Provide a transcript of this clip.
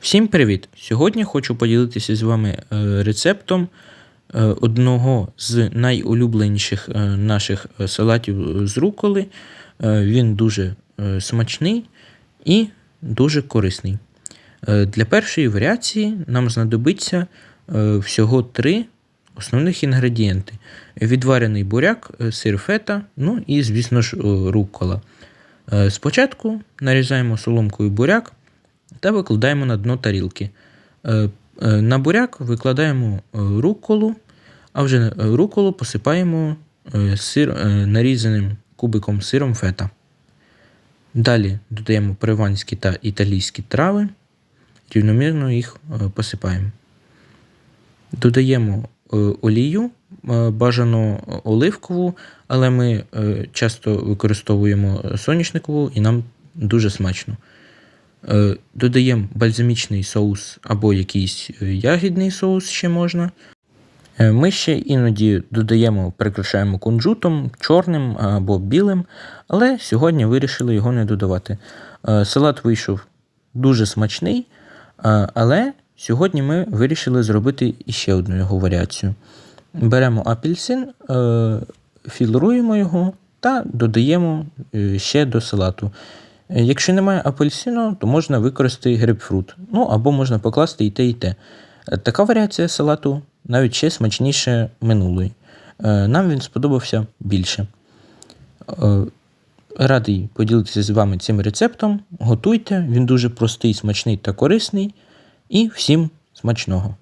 Всім привіт! Сьогодні хочу поділитися з вами е, рецептом е, одного з найулюбленіших е, наших салатів з руколи. Він дуже смачний і дуже корисний. Для першої варіації нам знадобиться всього три основних інгредієнти: відварений буряк, сир фета, ну і, звісно ж, рукола. Спочатку нарізаємо соломкою буряк та викладаємо на дно тарілки. Е, е, На буряк викладаємо е, руколу, а вже руколу посипаємо сир, нарізаним кубиком сиром фета. Далі додаємо перуанські та італійські трави, рівномірно їх посипаємо. Додаємо олію, бажано оливкову, але ми часто використовуємо соняшникову і нам дуже смачно. Е, Додаємо бальзамічний соус або якийсь е, ягідний соус ще можна. Е, Ми ще іноді додаємо, прикрашаємо кунжутом, чорним або білим, але сьогодні вирішили його не додавати. Салат вийшов дуже смачний, але сьогодні ми вирішили зробити іще одну його варіацію. Беремо апельсин, філеруємо його та додаємо ще до салату. Якщо немає апельсину, то можна використати грейпфрут. Ну або можна покласти і те, і те. Е, Така варіація салату навіть ще смачніше минулої. Е, Нам він сподобався більше. Е, Радий поділитися з вами цим рецептом. Готуйте, він дуже простий, смачний та корисний. І всім смачного!